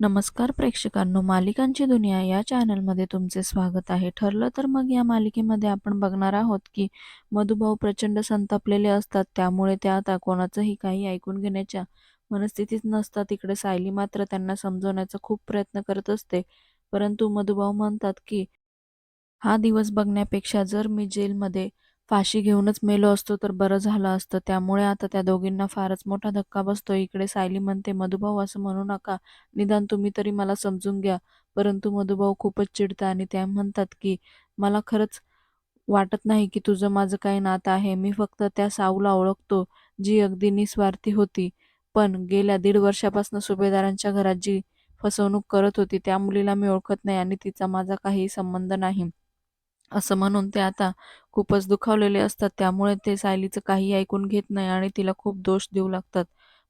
नमस्कार प्रेक्षकांनो मालिकांची दुनिया या चॅनलमध्ये तुमचे स्वागत आहे. ठरलं तर मग या मालिकेमध्ये आपण बघणार आहोत की मधुभाऊ प्रचंड संतापलेले असतात. त्यामुळे ते आता कोणाचंही काही ऐकून घेण्याच्या मनस्थितीत नसतात. इकडे सायली मात्र त्यांना समजवण्याचा खूप प्रयत्न करत असते. परंतु मधुभाऊ म्हणतात की हा दिवस बघण्यापेक्षा जर मी जेलमध्ये फाशी घेऊनच मेलो असतो तर बरं झालं असतं. त्यामुळे आता त्या दोघींना फारच मोठा धक्का बसतो इकडे सायली म्हणते मधुभाऊ असं म्हणू नका. निदान तुम्ही तरी मला समजून घ्या. परंतु मधुभाऊ खूपच चिडता आणि त्या म्हणतात की मला खरंच वाटत नाही की तुझं माझं काही नातं आहे. मी फक्त त्या साऊला ओळखतो जी अगदी निस्वार्थी होती. पण गेल्या दीड वर्षापासून सुभेदारांच्या घरात जी फसवणूक करत होती त्या मुलीला मी ओळखत नाही आणि तिचा माझा काही संबंध नाही. असं म्हणून ते आता खूपच दुखावलेले असतात. त्यामुळे ते सायलीचं काही ऐकून घेत नाही आणि तिला खूप दोष देऊ लागतात.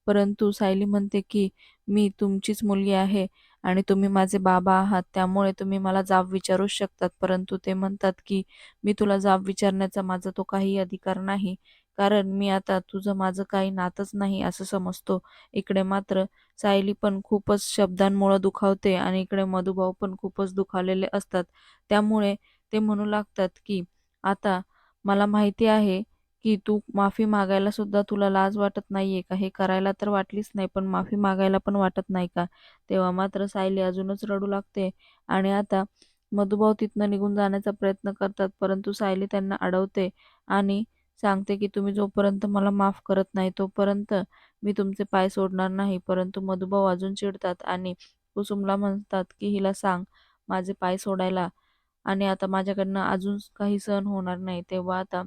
परंतु सायली म्हणते की मी तुमचीच मुलगी आहे आणि तुम्ही माझे बाबा आहात. त्यामुळे तुम्ही मला जाब विचारूच शकतात. परंतु ते म्हणतात की मी तुला जाब विचारण्याचा माझा तो काही अधिकार नाही. कारण मी आता तुझं माझं काही नातच नाही असं समजतो. इकडे मात्र सायली पण खूपच शब्दांमुळं दुखावते आणि इकडे मधुभाऊ पण खूपच दुखावलेले असतात. त्यामुळे ते म्हणू लागतात की आता मला माहिती आहे की तू माफी मागायला सुद्धा तुला लाज वाटत नाहीये का? हे करायला तर वाटलीच नाही पण माफी मागायला पण वाटत नाही का? तेव्हा मात्र सायली अजूनच रडू लागते आणि आता मधुभाऊ तिथनं निघून जाण्याचा प्रयत्न करतात परंतु सायली त्यांना अडवते आणि सांगते की तुम्ही जोपर्यंत मला माफ करत नाही तोपर्यंत मी तुमचे पाय सोडणार नाही. परंतु मधुभाऊ अजून चिडतात आणि कुसुमला म्हणतात की हिला सांग माझे पाय सोडायला आणि आता माझ्याकडनं अजून काही सहन होणार नाही तेव्हा आता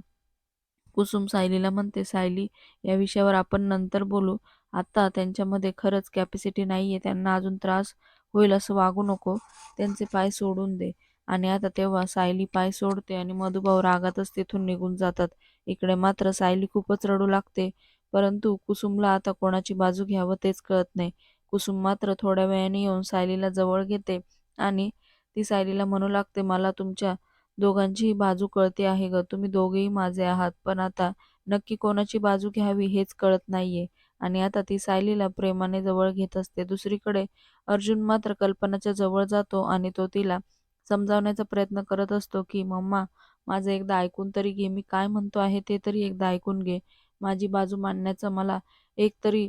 कुसुम सायलीला म्हणते सायली या विषयावर आपण नंतर बोलू. आता त्यांच्यामध्ये खरंच कॅपॅसिटी आहे त्यांना अजून त्रास होईल असं वागू नको. त्यांचे पाय सोडून दे. आणि आता तेव्हा सायली पाय सोडते आणि मधुभाऊ रागातच तिथून निघून जातात. इकडे मात्र सायली खूपच रडू लागते. परंतु कुसुमला आता कोणाची बाजू घ्यावं तेच कळत नाही. कुसुम मात्र थोड्या वेळाने येऊन सायलीला जवळ घेते आणि ती सायलीला म्हणू लागते मला तुमच्या दोघांचीही बाजू कळते आहे ग. तुम्ही दोघेही माझे आहात पण आता नक्की कोणाची बाजू घ्यावी हेच कळत नाहीये. आणि आता ती सायलीला प्रेमाने जवळ घेत असते. दुसरीकडे अर्जुन मात्र कल्पनाच्या जवळ जातो आणि तो तिला समजावण्याचा प्रयत्न करत असतो की मम्मा माझं एकदा ऐकून तरी घे. मी काय म्हणतो आहे ते तरी एकदा ऐकून घे. माझी बाजू मांडण्याचा मला एक तरी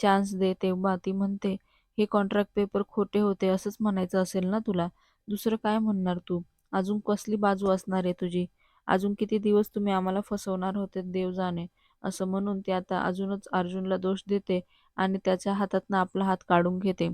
चान्स दे. तेव्हा ती म्हणते हे कॉन्ट्रॅक्ट पेपर खोटे होते असंच म्हणायचं असेल ना तुला? दुसरं काय म्हणणार तू? अजून कसली बाजू असणार आहे तुझी? अजून किती दिवस तुम्ही आम्हाला फसवणार होते देव जाणे असं म्हणून ती आता अजूनच अर्जुनला दोष देते आणि त्याच्या हातातनं आपला हात काढून घेते.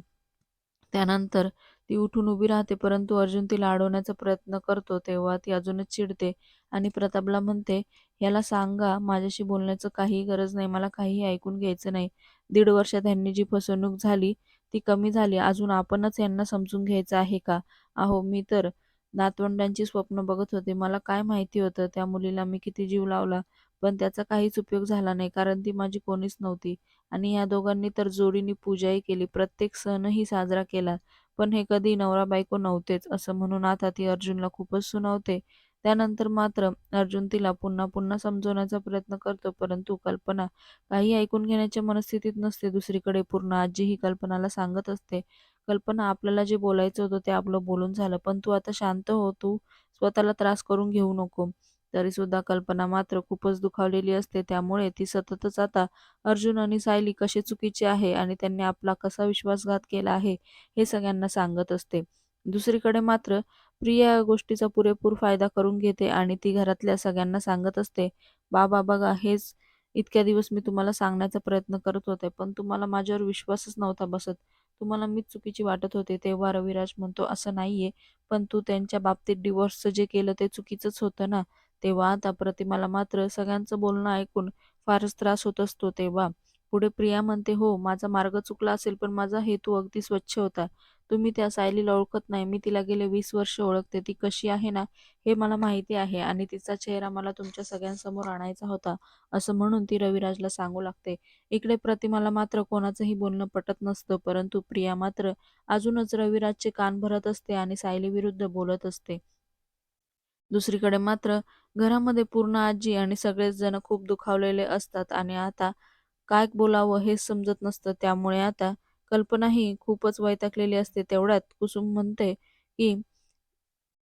त्यानंतर ती उठून उभी राहते परंतु अर्जुन तिला अडवण्याचा प्रयत्न करतो तेव्हा ती अजूनच चिडते आणि प्रतापला म्हणते याला सांगा माझ्याशी बोलण्याचं काही गरज नाही मला काहीही ऐकून घ्यायचं नाही. दीड वर्षात ह्यांनी जी फसवणूक झाली ती कमी झाली. अजून आपणच यांना समजून घ्यायचं आहे का? अहो मी तर नातवंडांची स्वप्न बघत होते. मला काय माहिती होतं? त्या मुलीला मी किती जीव लावला? पण त्याचा काहीच उपयोग झाला नाही कारण ती माझी कोणीच नव्हती. आणि या दोघांनी तर जोडीने पूजाही केली. प्रत्येक सणही साजरा केला. पण हे कधी नवरा बायको नव्हतेच असं म्हणून आता ती अर्जुनला खूपच सुनावते. त्यानंतर मात्र अर्जुन तिला पुन्हा पुन्हा समजवण्याचा प्रयत्न करतो परंतु कल्पना काही ऐकून घेण्याच्या मनस्थितीत नसते. दुसरीकडे पूर्ण आजी ही कल्पनाला सांगत असते. कल्पना आपल्याला जे बोलायचं होतं ते आपलं बोलून झालं पण तू आता शांत हो तू स्वतःला त्रास करून घेऊ नको. तरी सुद्धा कल्पना मात्र खूपच दुखावलेली असते. त्यामुळे ती सततच आता अर्जुन आणि सायली कसे चुकीचे आहे आणि त्यांनी आपला कसा विश्वासघात केला आहे हे सगळ्यांना सांगत असते. दुसरीकडे मात्र प्रिया या गोष्टीचा पुरेपूर फायदा करून घेते आणि ती घरातल्या सगळ्यांना सांगत असते बाबा बघा हेच इतक्या दिवस मी तुम्हाला सांगण्याचा प्रयत्न करत होते पण तुम्हाला माझ्यावर विश्वासच नव्हता बसत. तुम्हाला मीच चुकीची वाटत होते तेव्हा रविराज म्हणतो असं नाहीये पण तू त्यांच्या बाबतीत डिवोर्सचं जे केलं ते चुकीचंच होतं ना? तेव्हा आता प्रतिमाला मात्र सगळ्यांचं बोलणं ऐकून फारच त्रास होत असतो तेव्हा. पुढे प्रिया म्हणते हो माझा मार्ग चुकला असेल पण माझा हेतू अगदी स्वच्छ होता. तुम्ही त्या सायलीला ओळखत नाही. मी तिला गेले वीस वर्ष ओळखते. ती कशी आहे ना हे मला माहिती आहे आणि तिचा चेहरा मला तुमच्या सगळ्यांसमोर आणायचा होता असं म्हणून ती रविराजला सांगू लागते. इकडे प्रतिमाला मात्र कोणाचंही बोलणं पटत नसतं परंतु प्रिया मात्र अजूनच रविराजचे कान भरत असते आणि सायली विरुद्ध बोलत असते. दुसरीकडे मात्र घरामध्ये पूर्ण आजी आणि सगळेच जण खूप दुखावलेले असतात आणि आता काय बोलावं हे समजत नसतं. त्यामुळे आता कल्पनाही खूपच वैतागलेली असते. तेवढ्यात कुसुम म्हणते की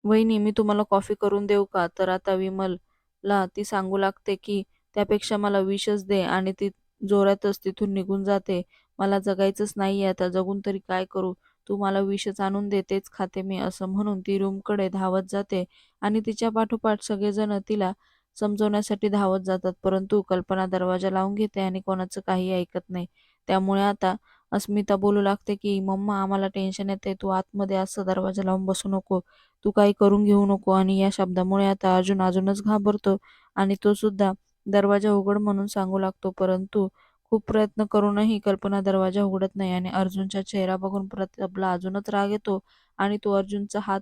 वहिनी मी तुम्हाला कॉफी करून देऊ का? तर आता विमलला ती सांगू लागते की त्यापेक्षा मला विषच दे आणि ती जोरातच तिथून निघून जाते. मला जगायचंच नाहीये आता जगून तरी काय करू? तू मला विषच आणून दे तेच खाते मी असं म्हणून ती रूमकडे धावत जाते आणि तिच्या पाठोपाठ सगळेजण तिला समजवण्यासाठी धावत जातात. परंतु कल्पना दरवाजा लावून घेते आणि कोणाचं काही ऐकत नाही. त्यामुळे आता अस्मिता बोलू लागते की मम्मा आम्हाला टेन्शन येते तू आतमध्ये असं दरवाजा लावून बसू नको. तू काही करून घेऊ नको. आणि या शब्दामुळे आता अर्जुन अजूनच घाबरतो आणि तो सुद्धा दरवाजा उघड म्हणून सांगू लागतो. परंतु खूप प्रयत्न करूनही कल्पना दरवाजा उघडत नाही आणि अर्जुनचा चेहरा बघून प्रतापला अजूनच राग येतो आणि तो अर्जुनचा हात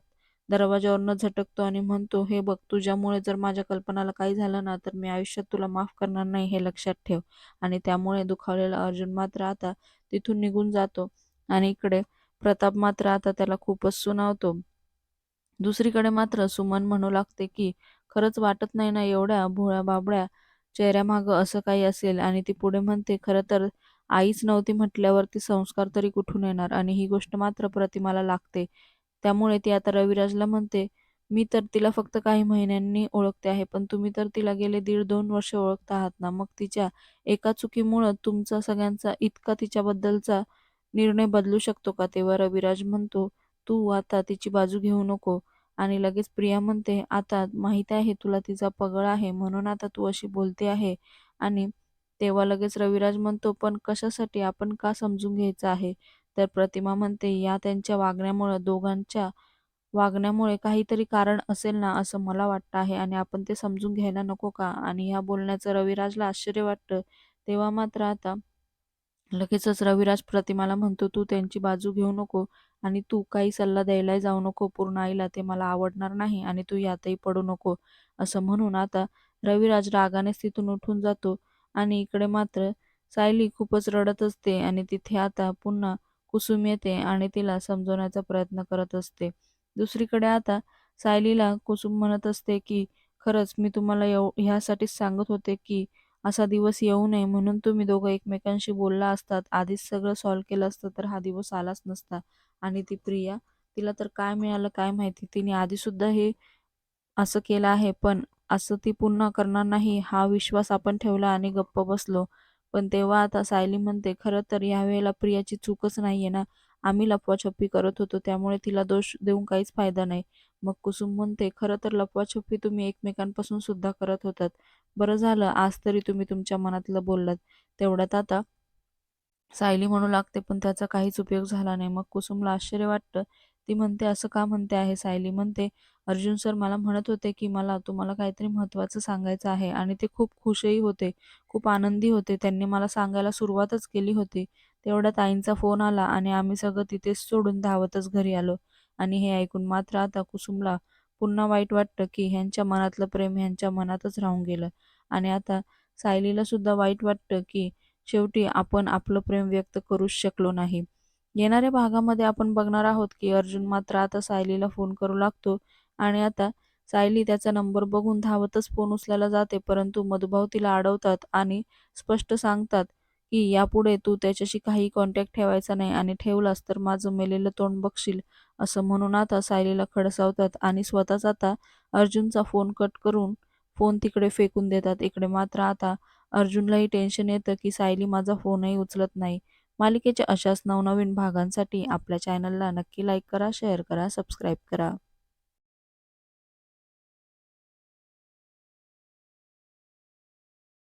दरवाजावरनं झटकतो आणि म्हणतो हे बघ तुझ्यामुळे जर माझ्या कल्पनाला काही झालं ना तर मी आयुष्यात तुला माफ करणार नाही हे लक्षात ठेव. आणि त्यामुळे दुखावलेला अर्जुन मात्र आता तिथून निघून जातो. आणि इकडे प्रताप मात्र आता त्याला खूपच सुनावतो. दुसरीकडे मात्र सुमन म्हणू लागते की खरंच वाटत नाही ना एवढ्या भोळ्या बाबड्या चेहऱ्यामागं असं काही असेल. आणि ती पुढे म्हणते खरं तर आईच नव्हती म्हटल्यावरती संस्कार तरी कुठून येणार? आणि ही गोष्ट मात्र प्रतिमाला लागते. त्यामुळे ती आता रविराजला म्हणते मी तर तिला फक्त काही महिन्यांनी ओळखते आहे पण तुम्ही तर तिला गेले दीड दोन वर्ष ओळखता आहात ना. मग तिच्या एका चुकीमुळं तुमचा सगळ्यांचा इतका तिच्याबद्दलचा निर्णय बदलू शकतो का? तेव्हा रविराज म्हणतो तू आता तिची बाजू घेऊ नको. आणि लगेच प्रिया म्हणते आता माहिती आहे तुला तिचा पगळ आहे म्हणून आता तू अशी बोलते आहे. आणि तेव्हा लगेच रविराज म्हणतो पण कशासाठी? आपण का समजून घ्यायचं आहे? तर प्रतिमा म्हणते या त्यांच्या वागण्यामुळं दोघांच्या वागण्यामुळे काहीतरी कारण असेल ना असं मला वाटतं आहे. आणि आपण ते समजून घ्यायला नको का? आणि ह्या बोलण्याचं रविराजला आश्चर्य वाटतं. तेव्हा मात्र आता लगेचच रविराज प्रतिमाला म्हणतो तू त्यांची बाजू घेऊ नको आणि तू काही सल्ला द्यायलाही जाऊ नको पूर्ण आईला. ते मला आवडणार नाही आणि तू यातही पडू नको. असं म्हणून आता रविराज रागानेच तिथून उठून जातो. आणि इकडे मात्र सायली खूपच रडत असते आणि तिथे आता पुन्हा कुसुम येते आणि तिला समजवण्याचा प्रयत्न करत असते. दुसरीकडे आता सायलीला कुसुम म्हणत असते की खरंच मी तुम्हाला येऊ ह्यासाठीच सांगत होते की असा दिवस येऊ नये म्हणून तुम्ही दोघं एकमेकांशी बोलला असतात. आधीच सगळं सॉल्व्ह केलं असतं तर हा दिवस आलाच नसता. आणि ती प्रिया तिला तर काय मिळालं काय माहिती? तिने आधीसुद्धा हे असं केलं आहे पण असं ती पुन्हा करणार नाही हा विश्वास आपण ठेवला आणि गप्प बसलो. पण तेव्हा आता सायली म्हणते खरं तर यावेळेला प्रियाची चूकच नाहीये ना? आम्ही लपवाछपी करत होतो त्यामुळे तिला दोष देऊन काहीच फायदा नाही. मग कुसुम म्हणते खरं तर लपवाछपी तुम्ही एकमेकांपासून सुद्धा करत होतात. बरं झालं आज तरी तुम्ही तुमच्या मनातलं बोललात. तेवढ्यात आता सायली म्हणू लागते पण त्याचा काहीच उपयोग झाला नाही. मग कुसुमला आश्चर्य वाटतं. ती म्हणते असं का म्हणते आहे? सायली म्हणते अर्जुन सर मला म्हणत होते की मला तुम्हाला काहीतरी महत्त्वाचं सांगायचं आहे. आणि ते खूप खुशही होते खूप आनंदी होते. त्यांनी मला सांगायला सुरुवातच केली होती. तेवढ्यात आईंचा फोन आला आणि आम्ही सगळं तिथेच सोडून धावतच घरी आलो. आणि हे ऐकून मात्र आता कुसुमला पुन्हा वाईट वाटतं की ह्यांच्या मनातलं प्रेम ह्यांच्या मनातच राहून गेलं. आणि आता सायलीला सुद्धा वाईट वाटतं की शेवटी आपण आपलं प्रेम व्यक्त करूच शकलो नाही. येणाऱ्या भागामध्ये आपण बघणार आहोत की अर्जुन मात्र आता सायलीला फोन करू लागतो आणि आता सायली त्याचा नंबर बघून धावतच फोन उचलायला जाते परंतु मधुभाव तिला अडवतात आणि स्पष्ट सांगतात की यापुढे तू त्याच्याशी काही कॉन्टॅक्ट ठेवायचा नाही आणि ठेवलास तर माझं मेलेलं तोंड बघशील असं म्हणून आता सायलीला खडसावतात आणि स्वतःच आता अर्जुनचा फोन कट करून फोन तिकडे फेकून देतात. इकडे मात्र आता अर्जुनलाही टेन्शन येतं की सायली माझा फोनही उचलत नाही. मालिकेच्या अशाच नवनवीन भागांसाठी आपल्या चॅनलला नक्की लाईक करा शेअर करा सबस्क्राईब करा.